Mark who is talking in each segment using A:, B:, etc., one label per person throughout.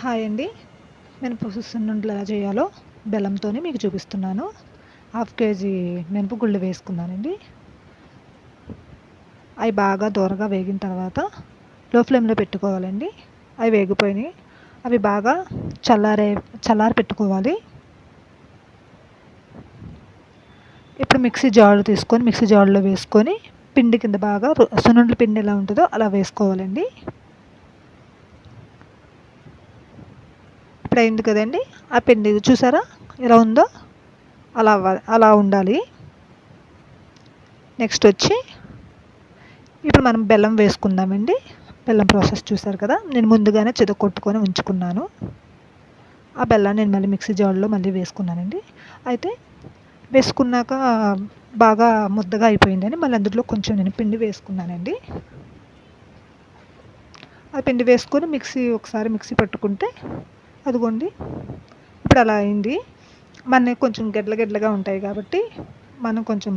A: Hi అండి. మినప సున్నుండలు ఎలా చేయాలో బెల్లంతో మీకు చూపిస్తున్నాను. హాఫ్ కేజీ మినప గుళ్ళు వేసుకున్నానండి. అవి బాగా దూరగా వేగిన తర్వాత లో ఫ్లేమ్లో పెట్టుకోవాలండి. అవి వేగిపోయినాయి. అవి బాగా చల్లారే చల్లారి పెట్టుకోవాలి. ఇప్పుడు మిక్సీ జాడు తీసుకొని మిక్సీ జాడులో వేసుకొని పిండి కింద బాగా సున్నుండల పిండి ఎలా ఉంటుందో అలా వేసుకోవాలండి. ఇప్పుడు అయింది కదండి. ఆ పిండి చూసారా? ఎలా ఉందో? అలా అలా ఉండాలి. నెక్స్ట్ వచ్చి ఇప్పుడు మనం బెల్లం వేసుకుందామండి. బెల్లం ప్రాసెస్ చూసారు కదా? నేను ముందుగానే చెద కొట్టుకొని ఉంచుకున్నాను. ఆ బెల్లాన్ని నేను మళ్ళీ మిక్సీ జార్లో మళ్ళీ వేసుకున్నానండి. అయితే వేసుకున్నాక బాగా ముద్దగా అయిపోయిందని మళ్ళీ అందులో కొంచెం నేను పిండి వేసుకున్నానండి. ఆ పిండి వేసుకొని మిక్సీ ఒకసారి మిక్సీ పట్టుకుంటే అదిగోండి. ఇప్పుడు అలా అయింది. మన కొంచెం గెడ్ల గెడ్లగా ఉంటాయి కాబట్టి మనం కొంచెం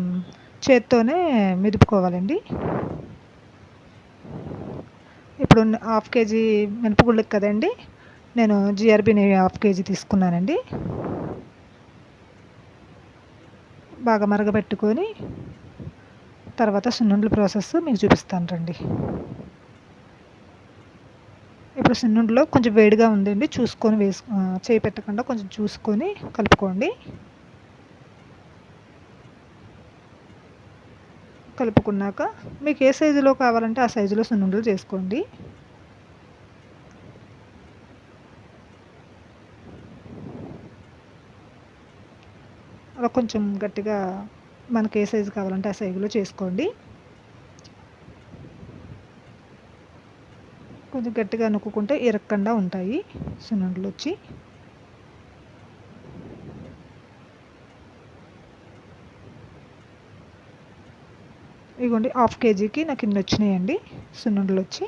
A: చేత్తోనే మెదుపుకోవాలండి. ఇప్పుడు హాఫ్ కేజీ మినపగుళ్ళకి కదండి. నేను జిఆర్బీని హాఫ్ కేజీ తీసుకున్నానండి. బాగా మరగబెట్టుకొని తర్వాత సున్నుండల ప్రాసెస్ మీకు చూపిస్తాను రండి. ఇప్పుడు సున్నుండలో కొంచెం వేడిగా ఉందండి. చూసుకొని వేసు చేయి పెట్టకుండా కొంచెం చూసుకొని కలుపుకోండి. కలుపుకున్నాక మీకు ఏ సైజులో కావాలంటే ఆ సైజులో సున్నుండలు చేసుకోండి. అలా కొంచెం గట్టిగా మనకి ఏ సైజు కావాలంటే ఆ సైజులో చేసుకోండి. కొంచెం గట్టిగా నొక్కుంటే ఇరక్కుండా ఉంటాయి. సున్నుండలు వచ్చి. ఇగోండి హాఫ్ కేజీకి నాకు ఇన్ని వచ్చినాయండి. సున్నుండలు వచ్చి.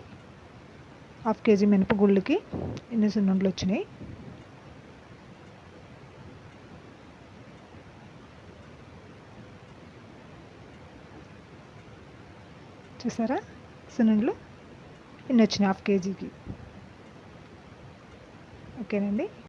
A: హాఫ్ కేజీ మినపగుళ్ళకి ఇన్ని సున్నుండలు వచ్చినాయి. చూసారా? సున్నుండలు? ఇన్ని వచ్చినాయి హాఫ్ కేజీకి ఓకేనండి